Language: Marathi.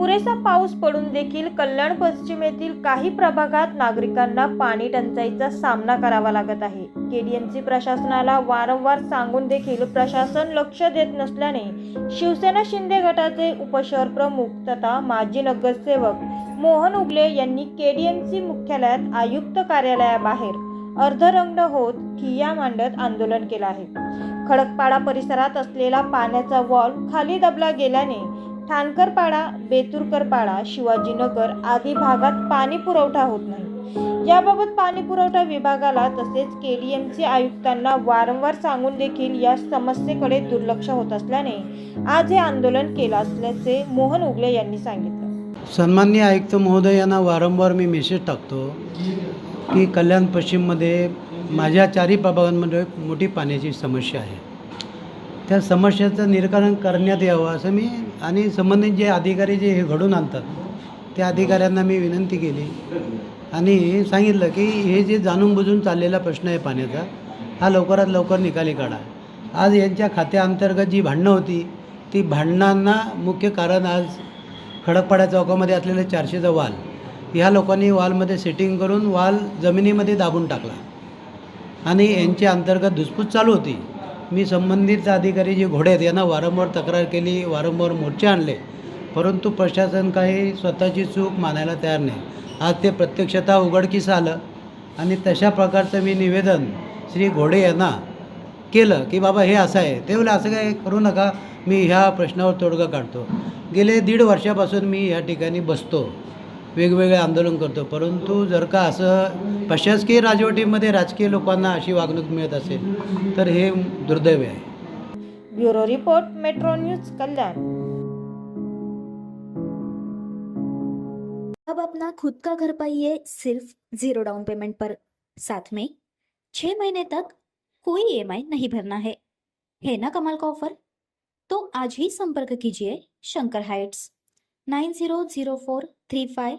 पुरेसा पाऊस पडून देखील कल्याण पश्चिमेतील काही प्रभागात नागरिकांना पाणी टंचाईचा सामना करावा लागत आहे. केडीएमसी प्रशासनाला वारंवार सांगून देखील प्रशासन लक्ष देत नसल्याने शिवसेना शिंदे गटाचे उपशहर प्रमुख तथा माजी नगरसेवक मोहन उगले यांनी केडीएमसी मुख्यालयात आयुक्त कार्यालयाबाहेर अर्धरंग होत ठिय्या मांडत आंदोलन केलं आहे. खडकपाडा परिसरात असलेला पाण्याचा वॉल खाली दबला गेल्याने ठाणकरपाडा बेतुरकरपाडा शिवाजीनगर आदी भागात पाणी पुरवठा होत नाही. याबाबत पाणी पुरवठा विभागाला तसेच के डी एम सी आयुक्तांना वारंवार सांगून देखील या समस्येकडे दुर्लक्ष होत असल्याने आज हे आंदोलन केलं असल्याचे मोहन उगले यांनी सांगितलं. सन्माननीय आयुक्त महोदयांना वारंवार मी मेसेज टाकतो की कल्याण पश्चिममध्ये माझ्या चारही प्रभागांमध्ये एक मोठी पाण्याची समस्या आहे. त्या समस्येचं निराकरण करण्यात यावं असं मी आणि संबंधित जे अधिकारी जे हे घडून आणतात त्या अधिकाऱ्यांना मी विनंती केली. आणि सांगितलं की हे जे जाणून बुजून चाललेला प्रश्न आहे पाण्याचा हा लवकरात लवकर निकाली काढा. आज यांच्या खात्याअंतर्गत जी भांडणं होती ती भांडणांना मुख्य कारण आज खडकपाड्या चौकामध्ये असलेलं चारशेचा वाल ह्या लोकांनी वालमध्ये सेटिंग करून वाल जमिनीमध्ये दाबून टाकला. आणि यांच्या अंतर्गत धुसफूस चालू होती. मी संबंधित अधिकारी जे घोडे आहेत यांना वारंवार तक्रार केली वारंवार मोर्चे आणले. परंतु प्रशासन काही स्वतःची चूक मानायला तयार नाही. आज ते प्रत्यक्षतः उघडकीस आलं आणि तशा प्रकारचं मी निवेदन श्री घोडे यांना केलं की बाबा हे असं आहे. ते बोले असं काय करू नका मी ह्या प्रश्नावर तोडगा काढतो. गेले दीड वर्षापासून मी ह्या ठिकाणी बसतो. वेगवेगळे आंदोलन करतो. परंतु जर का असं प्रशासकीय राजवटीमध्ये राजकीय लोकांना अशी वागणूक मिळत असेल तर हे दुर्दैव आहे. Bureau report Metro News Kalyan. अब अपना खुद का घर पाइए सिर्फ जीरो डाउन पेमेंट पर। साथ में छह महीने तक कोई ईएमआई नहीं भरना है। है ना कमाल का ऑफर तो आज ही संपर्क कीजिए Shankar Heights. Nine zero zero four three five